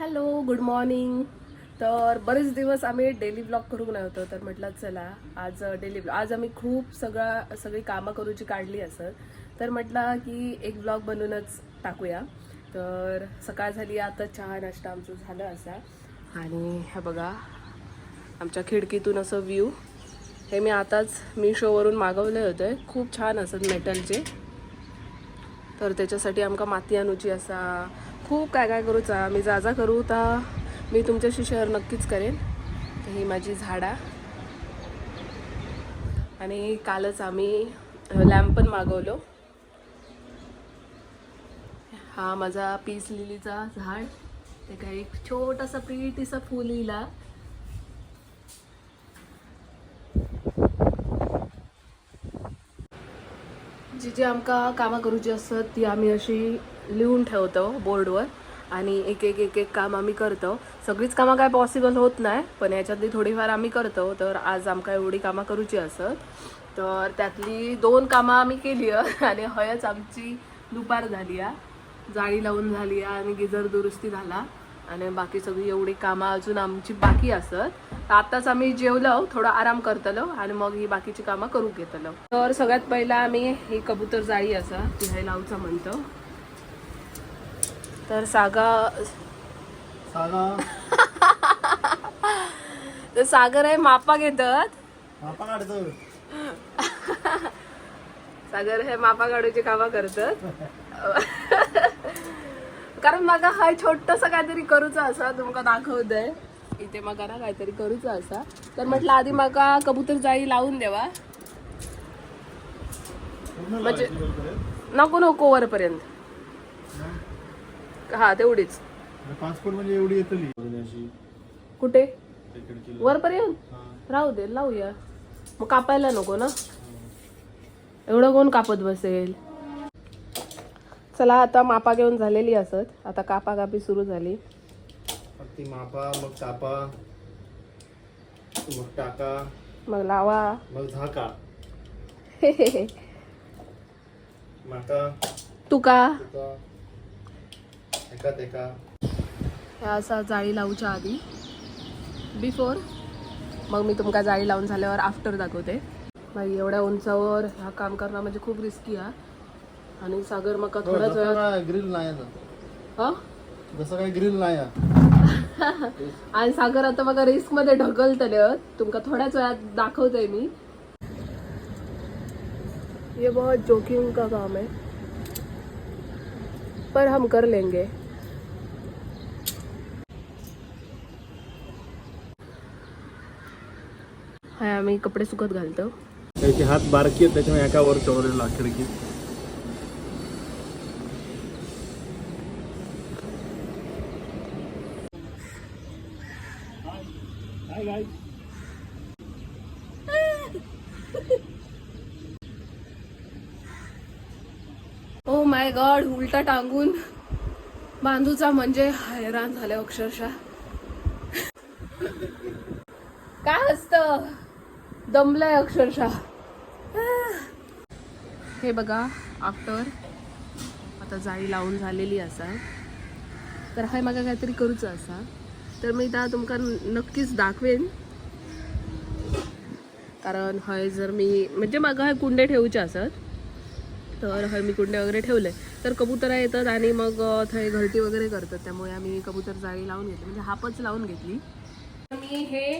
Hello good morning. तर बरेच दिवस आम्ही डेली ब्लॉग करू नाही होतो तर म्हटलं चला आज डेली ब्लॉग. आज आम्ही खूप सगळा सगळी कामं करूची काढली असत तर म्हटलं की एक ब्लॉग बनवूनच टाकूया. तर सकाळ झाली आता चहा नाश्ता आमचं झालं असा. आणि हे बघा आमच्या खिडकीतून असं व्ह्यू हे मी आताच मिशोवरून मागवले होते. खूप छान असत मेटलचे तर त्याच्यासाठी आमका माती आणूची असा खूप काय काय करूचा मी जा जा करू तर मी तुमच्याशी शेअर नक्कीच करेन. तर ही माझी झाडा. आणि कालच आम्ही लॅम्प पण मागवलो. हा माझा पीस लिलीचा झाड. ते काय एक छोटासा प्रीतीसा फुल लिहिला. जी जी आमकां कामां करूची असतात ती आम्ही अशी लिहून ठेवतो बोर्डवर आणि एक एक एक एक काम आम्ही करतो. सगळीच कामं काय पॉसिबल होत नाही पण याच्यातली थोडीफार आम्ही करतो. तर आज आमकां एवढी कामं करूची असत. तर त्यातली दोन कामं आम्ही केली आणि हयच आमची दुपार झाली आहे. जाळी लावून झाली आहे आणि गिजर दुरुस्ती झाला. आणि बाकी सगळी एवढी कामं अजून आमची बाकी असत. तर आत्ताच आम्ही जेवलो थोडं आराम करतलो आणि मग ही बाकीची कामं करू घेतलो. तर सगळ्यात पहिला आम्ही ही कबूतर जाळी असा ती हे लावचा म्हणतो. तर सागा सागा. तर सागर आहे मापा घेतात. मापा काढतो. सागर हे मापा काढूची कामं करतात. कारण म्हाका हाय छोटस काहीतरी करूचा असा तुमका दाखवतंय इथे म्हाका ना काहीतरी करूचा असा. तर म्हटलं आधी म्हाका कबूतर जाळी लावून देवा. म्हणजे-. नको नको वरपर्यंत. हा तेवढीच. फूट म्हणजे एवढी येतली. कुठे. वरपर्यंत? हा. राहू दे लावूया मग कापायला नको ना? एवढं कोण कापत बसेल? चला आता मापा घेऊन झालेली असत. आता कापा कापी सुरू झाली. ती मापा मग कापा मग टाका. मग लावा. मग झाका. माका. तुका. तुका. एका. ह्या असा जाळी लावूच्या आधी. बिफोर मग मी तुमका जाळी लावून झाल्यावर आफ्टर दाखवते. बाई एवढ्या उंचावर हा काम करणं म्हणजे खूप रिस्की हा. आणि सागर मग थोड्याच वेळात काय ग्रिल नाही. हा? जसं काही ग्रिल नाही. आणि सागर आता बघा रिस्कमध्ये ढकलतले तुमका थोड्याच वेळात दाखवते मी. ये बहुत जोखिम का काम है पर हम कर लेंगे. हाय आम्ही कपडे सुकत घालतो. त्याचे हात बारकी आहेत त्याच्यामुळे एका वर चढवलेला खिडकी ओ माय गॉड उलटा टांगून. बांधूचा म्हणजे हैराण झाले अक्षरशः. काय असत? दमलंय अक्षरशः. हे बघा आफ्टर आता जाळी लावून झालेली असा. तर हाय म्हाका काहीतरी करूचं असा. तर मी त्या तुमका नक्कीच दाखवेन. कारण हय जर मी म्हणजे मागं हय कुंडे ठेवचे असत. तर हय मी कुंडे वगैरे ठेवले. तर कबुतरा येतात आणि मग थंय घरटी वगैरे करतात. त्यामुळे आम्ही कबूतर जाळी लावून घेतली. म्हणजे हापच लावून घेतली. तर मी हे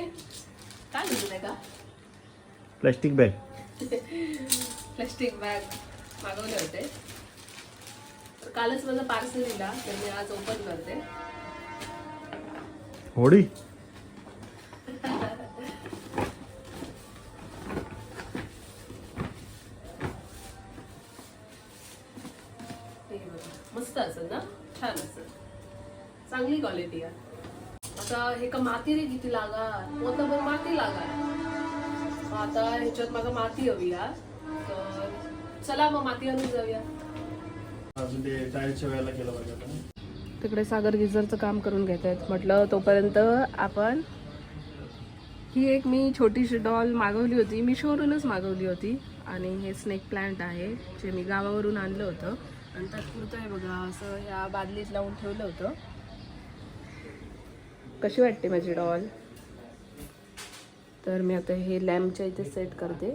काय घेतलं का प्लॅस्टिक बॅग. प्लास्टिक बॅग मागवले होते. तर कालच माझं पार्सल दिला तर मी आज ओपन करते. होडी? हे बघा. मस्त असेल ना? छान असेल. चांगली क्वालिटी आहे. आता हे का माती रे किती लागा पोता पण माती लागा. मग आता ह्याच्यात मला माती हवी या तर चला मग माती आणून जाऊया. अजून ते टायरच्या वेळेला केलं पाहिजे आपण. तिकडे सागर गिझरचं काम करून घेत आहेत. म्हटलं तोपर्यंत आपण ही एक मी छोटीशी डॉल मागवली होती. मिशोवरूनच मागवली होती. आणि हे स्नेक प्लांट आहे जे मी गावावरून आणलं होतं. आणि तात्पुरतं आहे बघा असं ह्या बादलीत लावून ठेवलं होतं. कशी वाटते माझी डॉल? तर मी आता हे लॅम्पच्या इथे सेट करते.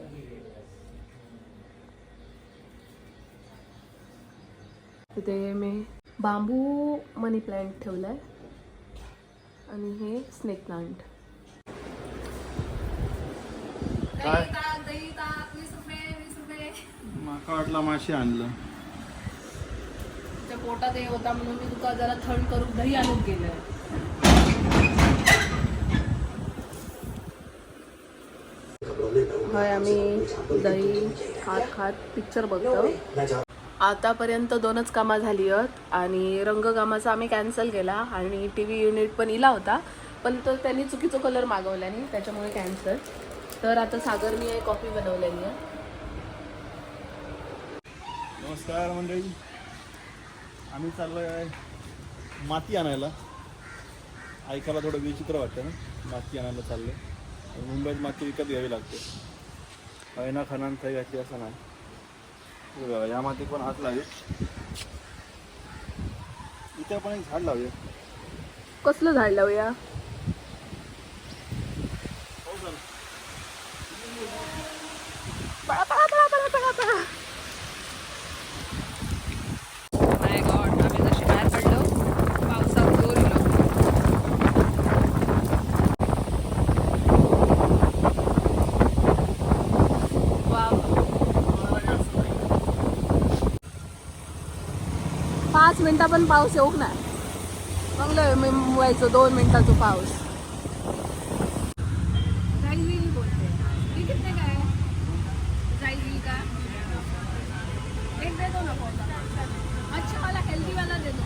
तिथे मी बांबू मनी प्लांट ठेवलाय. आणि हे स्नेक प्लांट. काय? माका वाटला माशी आणलं. त्या पोटात हे होता म्हणून मी तुका जरा थंड करून दही आणून गेलं होय आम्ही दही खात खात पिक्चर बघतो. आतापर्यंत दोनच कामं झाली आहेत आणि रंगकामाचा आम्ही कॅन्सल केला आणि टी व्ही युनिट पण इला होता पण तो त्यांनी चुकीचा कलर मागवला नाही त्याच्यामुळे कॅन्सल तर आता सागर मी एक कॉफी बनवलेली आहे. नमस्कार मंडळी. आम्ही चाललोय आहे माती आणायला. ऐकायला थोडं विचित्र वाटतं ना माती आणायला चाललं मुंबईत माती विकत घ्यावी लागते. ऐना खानान काही घातली असं नाही. बघा या माती पण हात लावेल इथे आपण एक झाड लावूया. कसलं झाड लावूया हो सर पळा पळा पळा पळा पळा पळा माय गॉड आम्ही जशी बाहेर पडलो पावसात जोर इलो वाव. पाच मिनिटं पण पाऊस येऊक नाही? मग मी व्हायचं दोन मिनिटाचा पाऊस जाईल बोलते मी कितने काय जाईल का एक दे दो ना पौधा अच्छा वाला हेल्दी वाला दे दो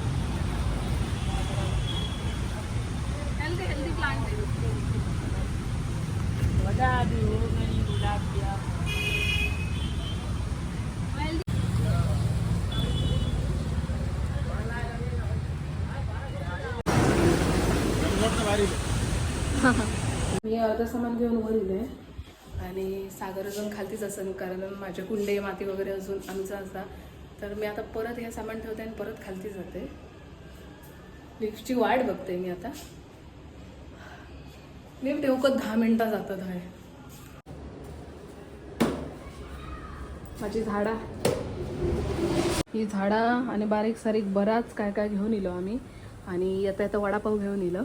हेल्दी हेल्दी प्लांट दे दो Healthy- मी अर्ध सामान घेऊन वर इले आणि सागर अजून खालतीच असेल कारण माझे कुंडे माती वगैरे अजून आमचा असा. तर मी आता परत हे सामान ठेवते आणि परत खालती जाते. लिफ्टची वाट बघते मी आता. लिफ्ट येऊ दहा मिनिटं जातात आहे माझी झाडा. ही झाडा आणि बारीक सारीक बराच काय काय घेऊन इलो आम्ही. आणि येता येतं वडापाव घेऊन इलो.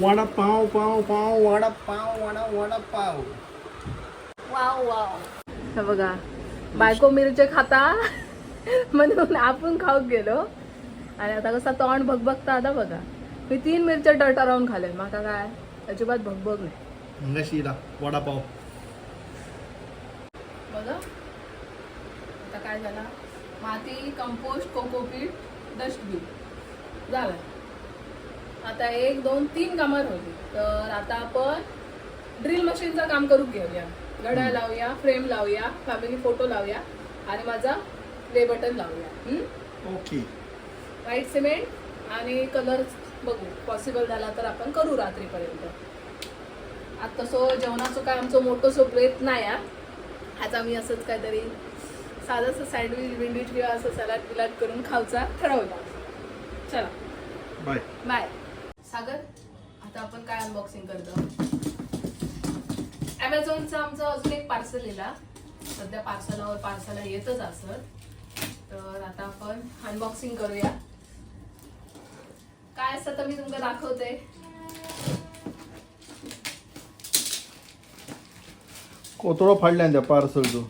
वडा पाव पाव पाव वडा पाव वडा वडा पाव. Wow wow. हे बघा बायको मिरचे खाता म्हणून आपण खाऊक गेलो. आणि आता कसा तोंड भगभगता आता बघा. मी तीन मिरच्या टरटरावून खाले माका काय? अजिबात भगभग नाही. नशीला वडापाव बघा. आता काय झाला? माती कंपोस्ट कोकोपीट डस्टबिन. झालं. आता एक दोन तीन कामं होती तर आता आपण ड्रिल मशीनचं काम करू घेऊया. घड्याळ लावूया फ्रेम लावूया फॅमिली फोटो लावूया आणि माझा प्ले बटन लावूया. ओके. व्हाईट सिमेंट आणि कलर बघू. पॉसिबल झाला तर आपण करू रात्रीपर्यंत. आता तसं जेवणाचं काय आमचं मोठं सो प्रेत नाही. आज आम्ही असंच काहीतरी साधंसं सँडविच विंडविच किंवा असं सलाड बिलाड करून खाऊचा ठरवला. चला. बाय बाय सागर आता आपण काय अनबॉक्सिंग करतो? ॲमेझॉनचं आमचं अजून एक पार्सल लिहिला सध्या पार्सलावर पार्सल येतच असत तर आता आपण अनबॉक्सिंग करूया. काय असतं तर मी तुमका दाखवते? कोतोळा फाडल्या त्या पार्सलचो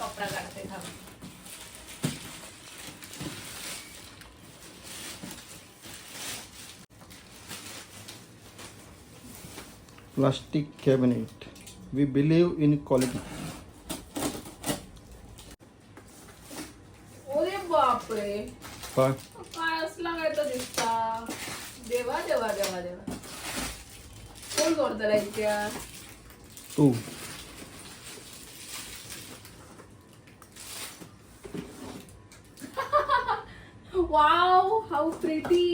कपडा काढते थांब. Plastic cabinet we believe in quality ओरे बापरे काय काय असला काय तर दिसता देवा देवा देवा देवा कोण करतला इतक्या तू वाव हाऊ प्रिटी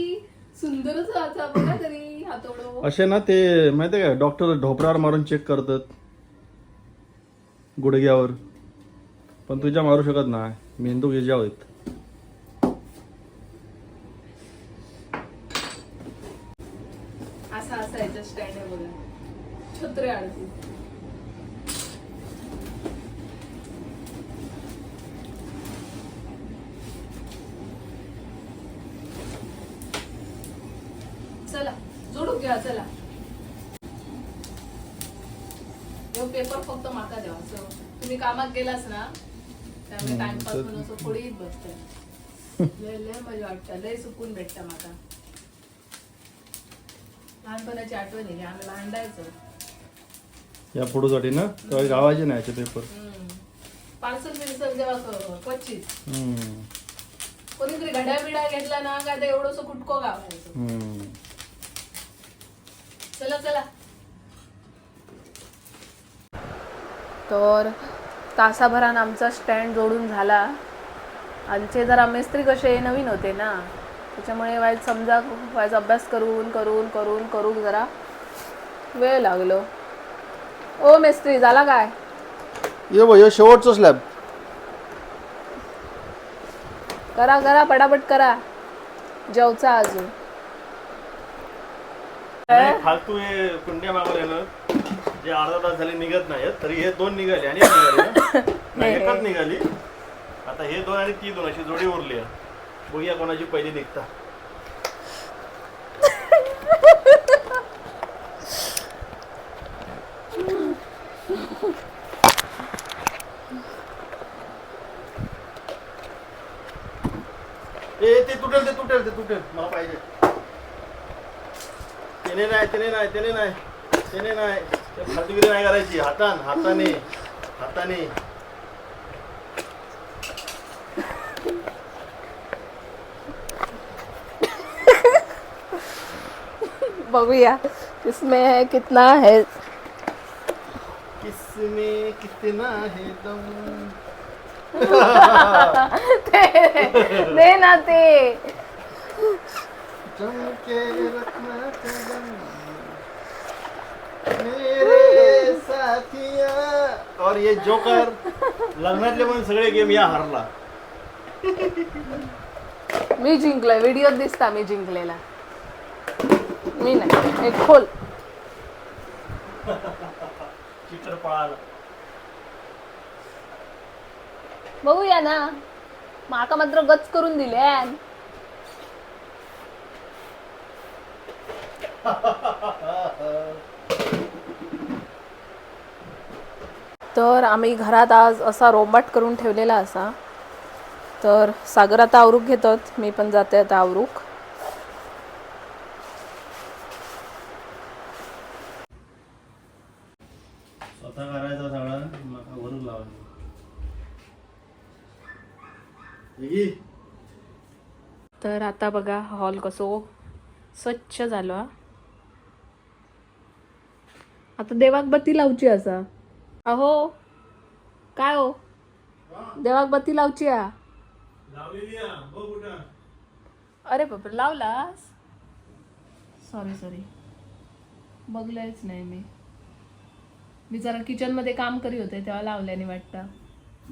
सुंदरच आता बघा तरी हातोडो. असे ना ते माहिती आहे का डॉक्टर ढोपरावर मारून चेक करतात. गुडघ्यावर. पण तुझ्या मारू शकत नाही. मेंदू घे आहेत. असा असा याच्या स्टँड आहे बघा छत्रे चला जोडून घ्या चला ह्यो पेपर फक्त माका द्यावा असं तुम्ही कामात गेलास ना त्यामुळे टाइमपास म्हणून असं बसतंय लय लय मजा वाटतं. लय सुकून भेटतं माका लहानपणाची आठवण येते आम्ही भांडायचो या फोटोसाठी ना? तेव्हा गावाचे नाही याचे पेपर पार्सल बिर्सल जेव्हा क्वचित हम्म. कोणीतरी घड्या बिड्या घेतला ना का ते एवढंसं कुटको गावायचं हम्म. चला चला. तर तासाभरान आमचा स्टँड जोडून झाला. आमचे जरा मिस्त्री कसे नवीन होते ना. त्याच्यामुळे वाईट समजा वाईट अभ्यास करून करून करून करून जरा वेळ लागलो. ओ मिस्त्री झाला काय? ये हे शेवटचं स्लॅब करा करा पटापट करा. जेवचा अजून. फालतू हे कुंड्या ना जे अर्धा तास झाले निघत नाही तरी हे दोन निघाले आणि एक निघाली ना? नाही एकच निघाली. आता हे दोन आणि ती दोन अशी जोडी उरली आहे. बघूया कोणाची पहिली निघता. ए ते तुटेल ते तुटेल ते तुटेल. मला पाहिजे. त्याने नाही त्याने नाही त्याने नाही त्याने नाही. फालतूगिरी नाही करायची. हातान हाताने. हाताने. बघूया. इसमें कितना है? किसमें कितना है दम? दे ना ते जम के रखना कदम साथिया और ये जोकर लग्नातले पण सगळे गेम या हारला. मी जिंकलोय व्हिडिओ दिसता मी जिंकलेला. मी नाही एक खोल. चित्र पळाला बघूया ना. माका मात्र गच करून दिले तर आम्ही घरात आज असा रोबाट करून ठेवलेला असा तर सागर आता आवरूक घेतात मी पण जाते आता आवरूक स्वतः करायचा सगळा मका वरून लावायचा घे. तर आता बघा हॉल कसो स्वच्छ झालो. आता देवाक बत्ती लावची असा अहो. काय हो? देवाक बत्ती लावची आ. अरे बापरे लावलास? सॉरी सॉरी बघलंच नाही मी. मी जरा किचनमध्ये काम करी होते तेव्हा लावल्याने वाटतं.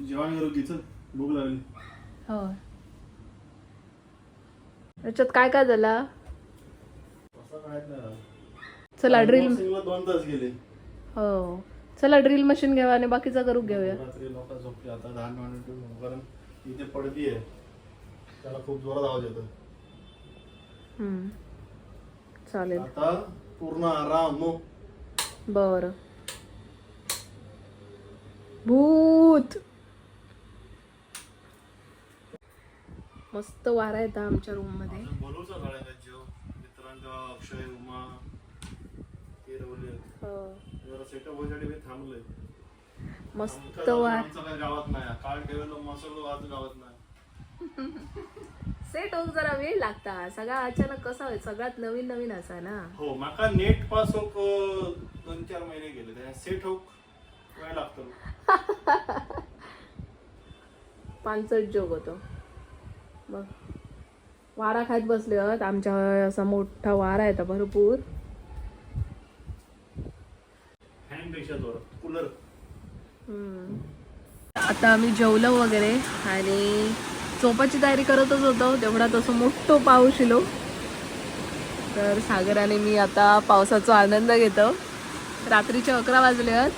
जेवण करू की चल भूक लागली. हो त्याच्यात काय काय झाला? चला ड्रिल दोन तास गेले. हो. चला ड्रिल मशीन घेऊया आणि बाकीचा करू घेऊया. रात्री लोक झोपले आता दहा मिनिट कारण इथे पडती आहे त्याला खूप जोरात आवाज येतो हम्म. चालेल. आता पूर्ण आराम बर. भूत. मस्त वारा येतं आमच्या रूममध्ये. सगळ्यांना जीव अक्षय उमा ते रवले. हो. जरा सेटअप व्हायसाठी मी थांबलोय. मस्त आमचा वार आमचा काय गावात नाही. काल ठेवलं मसलो आज गावात नाही. सेट होऊक जरा वेळ लागता. सगळा अचानक कसा होय सगळ्यात नवीन नवीन असा ना? हो माका नेट पास होक दोन चार महिने गेले. सेट होक वेळ लागतो. पानसट जोग होतो. मग वारा खात बसले आहोत आमच्या असा मोठा वारा येतो भरपूर. पेक्षा जोरात. कूलर. आता आम्ही जेवलो वगैरे आणि झोपाची तयारी करतच होतो तेवढा तसं मोठं पाऊस येलो. तर सागर आणि मी आता पावसाचा आनंद घेतो. रात्रीचे अकरा वाजले आहेत.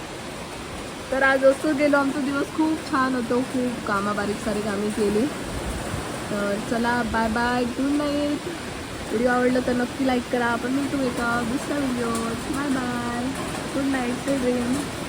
तर आज असं गेलो आमचा दिवस खूप छान होतो खूप कामा बारीक सारी कामे केली. तर चला bye bye good night video आवडला तर नक्की लाईक करा. आपण भेटू एका दुसऱ्या video bye bye good night dream